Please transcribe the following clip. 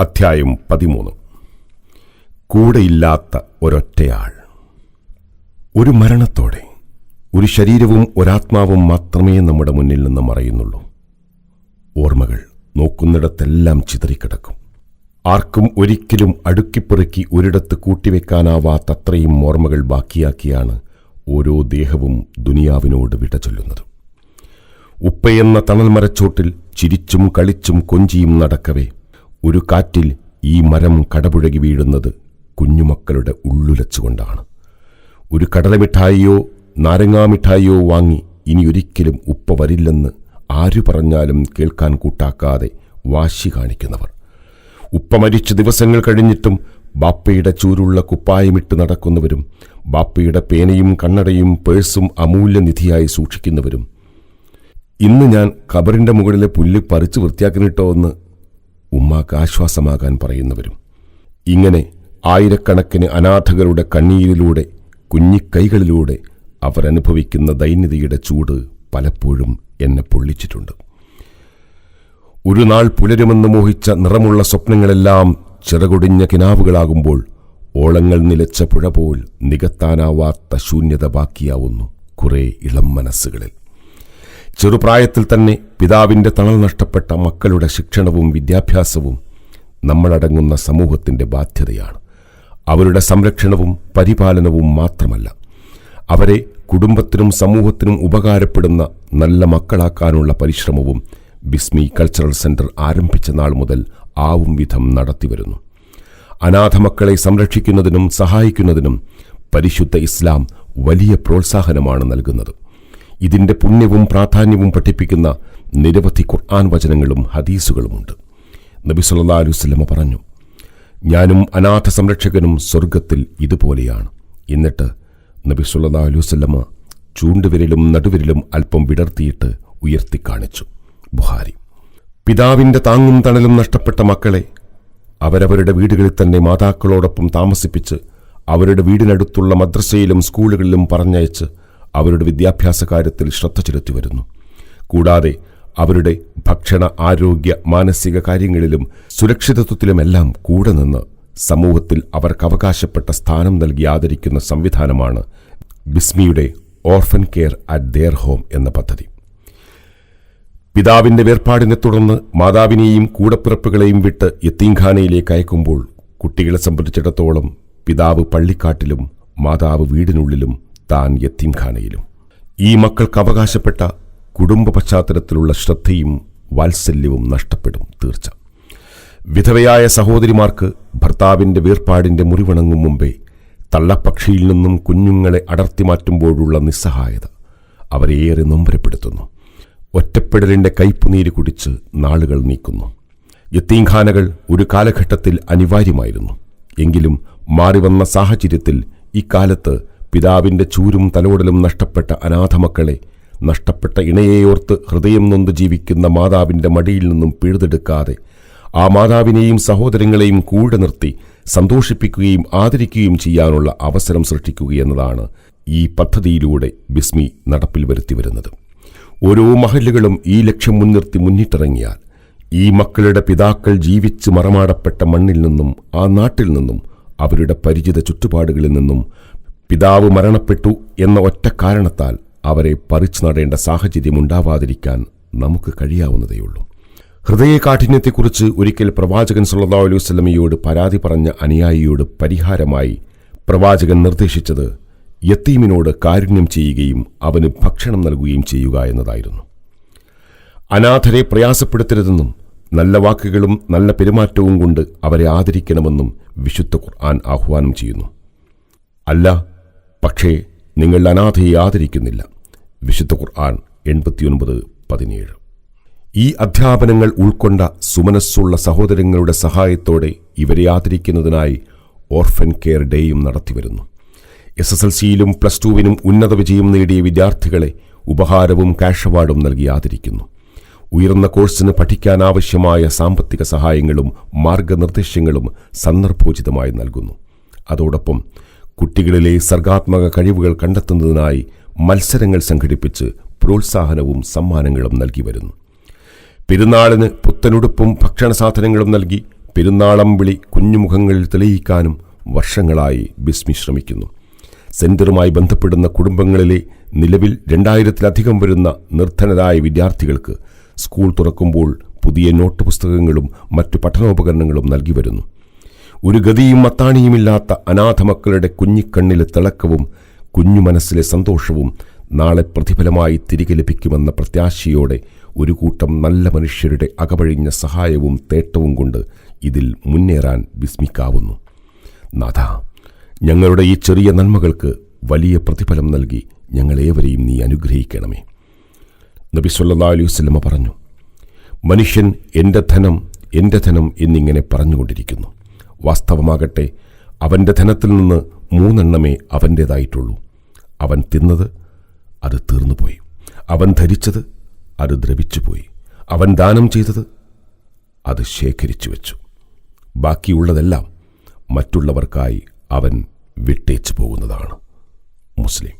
അധ്യായം പതിമൂന്ന്. കൂടെയില്ലാത്ത ഒരൊറ്റയാൾ. ഒരു മരണത്തോടെ ഒരു ശരീരവും ഒരാത്മാവും മാത്രമേ നമ്മുടെ മുന്നിൽ നിന്ന് മറയുന്നുള്ളൂ. ഓർമ്മകൾ നോക്കുന്നിടത്തെല്ലാം ചിതറിക്കിടക്കും. ആർക്കും ഒരിക്കലും അടുക്കിപ്പെറുക്കി ഒരിടത്ത് കൂട്ടിവെക്കാനാവാത്തത്രയും ഓർമ്മകൾ ബാക്കിയാക്കിയാണ് ഓരോ ദേഹവും ദുനിയാവിനോട് വിട ചൊല്ലുന്നത്. ഉപ്പയെന്ന തണൽമരച്ചോട്ടിൽ ചിരിച്ചും കളിച്ചും കൊഞ്ചിയും നടക്കവേ ഒരു കാറ്റിൽ ഈ മരം കടപുഴകി വീഴുന്നത് കുഞ്ഞുമക്കളുടെ ഉള്ളുലച്ചുകൊണ്ടാണ്. ഒരു കടലമിഠായിയോ നാരങ്ങാമിഠായിയോ വാങ്ങി ഇനി ഒരിക്കലും ഉപ്പ വരില്ലെന്ന് ആരു പറഞ്ഞാലും കേൾക്കാൻ കൂട്ടാക്കാതെ വാശി കാണിക്കുന്നവർ. ഉപ്പ മരിച്ച ദിവസങ്ങൾ കഴിഞ്ഞിട്ടും ബാപ്പയുടെ ചൂരുള്ള കുപ്പായമിട്ട് നടക്കുന്നവരും ബാപ്പയുടെ പേനയും കണ്ണടയും പേഴ്സും അമൂല്യനിധിയായി സൂക്ഷിക്കുന്നവരും. ഇന്ന് ഞാൻ ഖബറിന്റെ മുകളിലെ പുല്ല് പറിച്ചു വൃത്തിയാക്കിനിട്ടോ എന്ന് ഉമ്മാക്ക് ആശ്വാസമാകാൻ പറയുന്നവരും. ഇങ്ങനെ ആയിരക്കണക്കിന് അനാഥകളുടെ കണ്ണീരിലൂടെ കുഞ്ഞിക്കൈകളിലൂടെ അവരനുഭവിക്കുന്ന ദൈന്യതയുടെ ചൂട് പലപ്പോഴും എന്നെ പൊള്ളിച്ചിട്ടുണ്ട്. ഒരു നാൾ പുലരുമെന്ന് മോഹിച്ച നിറമുള്ള സ്വപ്നങ്ങളെല്ലാം ചിറകൊടിഞ്ഞ കിനാവുകളാകുമ്പോൾ ഓളങ്ങൾ നിലച്ച പുഴ പോൽ നികത്താനാവാത്ത ശൂന്യത ബാക്കിയാവുന്നു കുറേ ഇളം മനസ്സുകളിൽ. ചെറുപ്രായത്തിൽ തന്നെ പിതാവിന്റെ തണൽ നഷ്ടപ്പെട്ട മക്കളുടെ ശിക്ഷണവും വിദ്യാഭ്യാസവും നമ്മളടങ്ങുന്ന സമൂഹത്തിന്റെ ബാധ്യതയാണ്. അവരുടെ സംരക്ഷണവും പരിപാലനവും മാത്രമല്ല അവരെ കുടുംബത്തിനും സമൂഹത്തിനും ഉപകാരപ്പെടുന്ന നല്ല മക്കളാക്കാനുള്ള പരിശ്രമവും ബിസ്മി കൾച്ചറൽ സെന്റർ ആരംഭിച്ച നാൾ മുതൽ ആവും വിധം നടത്തിവരുന്നു. അനാഥ മക്കളെ സംരക്ഷിക്കുന്നതിനും സഹായിക്കുന്നതിനും പരിശുദ്ധ ഇസ്ലാം വലിയ പ്രോത്സാഹനമാണ് നൽകുന്നത്. ഇതിന്റെ പുണ്യവും പ്രാധാന്യവും പഠിപ്പിക്കുന്ന നിരവധി ഖുർആൻ വചനങ്ങളും ഹദീസുകളുമുണ്ട്. നബി സല്ലാ അലുസ്ലമ പറഞ്ഞു ഞാനും അനാഥ സംരക്ഷകനും സ്വർഗത്തിൽ ഇതുപോലെയാണ്. എന്നിട്ട് നബി സല്ലാ അലുസല്ലമ ചൂണ്ടുവിരലും നടുവിരലും അല്പം വിടർത്തിയിട്ട് ഉയർത്തിക്കാണിച്ചു ബുഹാരി പിതാവിന്റെ താങ്ങും തണലും നഷ്ടപ്പെട്ട മക്കളെ അവരവരുടെ വീടുകളിൽ തന്നെ മാതാക്കളോടൊപ്പം താമസിപ്പിച്ച് അവരുടെ വീടിനടുത്തുള്ള മദ്രസയിലും സ്കൂളുകളിലും പറഞ്ഞയച്ച് അവരുടെ വിദ്യാഭ്യാസ കാര്യത്തിൽ ശ്രദ്ധ ചെലുത്തി വരുന്നു കൂടാതെ അവരുടെ ഭക്ഷണ ആരോഗ്യ മാനസിക കാര്യങ്ങളിലും സുരക്ഷിതത്വത്തിലുമെല്ലാം കൂടെ നിന്ന് സമൂഹത്തിൽ അവർക്ക് അവകാശപ്പെട്ട സ്ഥാനം നൽകി ആദരിക്കുന്ന സംവിധാനമാണ് ബിസ്മിയുടെ orphan care at their home എന്ന പദ്ധതി. പിതാവിന്റെ വേർപാടിനെ തുടർന്ന് മാതാവിനെയും കൂടപ്പിറപ്പുകളെയും വിട്ട് യത്തീംഖാനയിലേക്ക് അയക്കുമ്പോൾ കുട്ടികളെ സംബന്ധിച്ചിടത്തോളം പിതാവ് പള്ളിക്കാട്ടിലും മാതാവ് വീടിനുള്ളിലും താൻ യത്തീംഖാനയിലും. ഈ മക്കൾക്ക് അവകാശപ്പെട്ട കുടുംബ പശ്ചാത്തലത്തിലുള്ള ശ്രദ്ധയും വാത്സല്യവും നഷ്ടപ്പെടും തീർച്ച. വിധവയായ സഹോദരിമാർക്ക് ഭർത്താവിന്റെ വീർപ്പാടിന്റെ മുറിവണങ്ങും മുമ്പേ തള്ളപ്പക്ഷിയിൽ നിന്നും കുഞ്ഞുങ്ങളെ അടർത്തി മാറ്റുമ്പോഴുള്ള നിസ്സഹായത അവരെയേറെ നൊമ്പരപ്പെടുത്തുന്നു. ഒറ്റപ്പെടലിന്റെ കയ്പുനീര് കുടിച്ച് നാളുകൾ നീക്കുന്നു. യത്തീംഖാനകൾ ഒരു കാലഘട്ടത്തിൽ അനിവാര്യമായിരുന്നു. എങ്കിലും മാറിവന്ന സാഹചര്യത്തിൽ ഇക്കാലത്ത് പിതാവിന്റെ ചൂരും തലോടലും നഷ്ടപ്പെട്ട അനാഥമക്കളെ നഷ്ടപ്പെട്ട ഇണയെയോർത്ത് ഹൃദയം നൊന്ത് ജീവിക്കുന്ന മാതാവിന്റെ മടിയിൽ നിന്നും പിഴുതെടുക്കാതെ ആ മാതാവിനെയും സഹോദരങ്ങളെയും കൂടെ നിർത്തി സന്തോഷിപ്പിക്കുകയും ആദരിക്കുകയും ചെയ്യാനുള്ള അവസരം സൃഷ്ടിക്കുകയെന്നതാണ് ഈ പദ്ധതിയിലൂടെ ബിസ്മി നടപ്പിൽ വരുത്തിവരുന്നത് ഓരോ മഹലുകളും ഈ ലക്ഷ്യം മുൻനിർത്തി മുന്നിട്ടിറങ്ങിയാൽ ഈ മക്കളുടെ പിതാക്കൾ ജീവിച്ച് മറമാടപ്പെട്ട മണ്ണിൽ നിന്നും ആ നാട്ടിൽ നിന്നും അവരുടെ പരിചിത ചുറ്റുപാടുകളിൽ നിന്നും പിതാവ് മരണപ്പെട്ടു എന്ന ഒറ്റ കാരണത്താൽ അവരെ പറിച്ചു നടേണ്ട സാഹചര്യം ഉണ്ടാവാതിരിക്കാൻ നമുക്ക് കഴിയാവുന്നതേയുള്ളൂ. ഹൃദയകാഠിന്യത്തെക്കുറിച്ച് ഒരിക്കൽ പ്രവാചകൻ സുല്ലാ അലൈഹി വസ്ലമയോട് പരാതി പറഞ്ഞ അനുയായിയോട് പരിഹാരമായി പ്രവാചകൻ നിർദ്ദേശിച്ചത് യത്തീമിനോട് കാരുണ്യം ചെയ്യുകയും അവന് ഭക്ഷണം നൽകുകയും ചെയ്യുക എന്നതായിരുന്നു. അനാഥരെ പ്രയാസപ്പെടുത്തരുതെന്നും നല്ല വാക്കുകളും നല്ല പെരുമാറ്റവും കൊണ്ട് അവരെ ആദരിക്കണമെന്നും വിശുദ്ധ ഖുർആൻ ആഹ്വാനം ചെയ്യുന്നു. അല്ല പക്ഷേ നിങ്ങൾ അനാഥയെ ആദരിക്കുന്നില്ല. വിശുദ്ധ ഖുർആൻ എൺപത്തിയൊൻപത് പതിനേഴ്. ഈ അധ്യാപനങ്ങൾ ഉൾക്കൊണ്ട സുമനസ്സുള്ള സഹോദരങ്ങളുടെ സഹായത്തോടെ ഇവരെ ആദരിക്കുന്നതിനായി ഓർഫൻ കെയർ ഡേയും നടത്തിവരുന്നു. എസ് എസ് എൽ സിയിലും പ്ലസ് ടുവിനും ഉന്നത വിജയം നേടിയ വിദ്യാർത്ഥികളെ ഉപഹാരവും കാഷ് അവാർഡും നൽകി ആദരിക്കുന്നു. ഉയർന്ന കോഴ്സിന് പഠിക്കാനാവശ്യമായ സാമ്പത്തിക സഹായങ്ങളും മാർഗനിർദ്ദേശങ്ങളും സന്ദർഭോചിതമായി നൽകുന്നു. അതോടൊപ്പം കുട്ടികളിലെ സർഗാത്മക കഴിവുകൾ കണ്ടെത്തുന്നതിനായി മത്സരങ്ങൾ സംഘടിപ്പിച്ച് പ്രോത്സാഹനവും സമ്മാനങ്ങളും നൽകി വരുന്നു. പെരുന്നാളിന് പുത്തനുടുപ്പും ഭക്ഷണ സാധനങ്ങളും നൽകി പെരുന്നാളം വിളി കുഞ്ഞുമുഖങ്ങളിൽ തെളിയിക്കാനും വർഷങ്ങളായി ബിസ്മി ശ്രമിക്കുന്നു. സെന്ററുമായി ബന്ധപ്പെടുന്ന കുടുംബങ്ങളിലെ നിലവിൽ രണ്ടായിരത്തിലധികം വരുന്ന നിർധനരായ വിദ്യാർത്ഥികൾക്ക് സ്കൂൾ തുറക്കുമ്പോൾ പുതിയ നോട്ട് പുസ്തകങ്ങളും മറ്റു പഠനോപകരണങ്ങളും നൽകി വരുന്നു. ഒരു ഗതിയും അത്താണിയുമില്ലാത്ത അനാഥ മക്കളുടെ കുഞ്ഞിക്കണ്ണിലെ തിളക്കവും കുഞ്ഞു മനസ്സിലെ സന്തോഷവും നാളെ പ്രതിഫലമായി തിരികെ ലഭിക്കുമെന്ന പ്രത്യാശയോടെ ഒരു കൂട്ടം നല്ല മനുഷ്യരുടെ അകപഴിഞ്ഞ സഹായവും തേട്ടവും കൊണ്ട് ഇതിൽ മുന്നേറാൻ വിസ്മിക്കാവുന്നു. നാഥ ഞങ്ങളുടെ ഈ ചെറിയ നന്മകൾക്ക് വലിയ പ്രതിഫലം നൽകി ഞങ്ങളേവരെയും നീ അനുഗ്രഹിക്കണമേ. നബി സല്ലാ അലൈഹി വസല്ലമ പറഞ്ഞു മനുഷ്യൻ എന്റെ ധനം എന്റെ ധനം എന്നിങ്ങനെ പറഞ്ഞുകൊണ്ടിരിക്കുന്നു. വാസ്തവമാകട്ടെ അവന്റെ ധനത്തിൽ നിന്ന് മൂന്നെണ്ണമേ അവന്റേതായിട്ടുള്ളൂ അവൻ തിന്നത് അത് തീർന്നുപോയി. അവൻ ധരിച്ചത് അത് ദ്രവിച്ചുപോയി. അവൻ ദാനം ചെയ്തത് അത് ശേഖരിച്ചു വെച്ചു ബാക്കിയുള്ളതെല്ലാം മറ്റുള്ളവർക്കായി അവൻ വിട്ടേച്ചു പോകുന്നതാണ് മുസ്ലിം.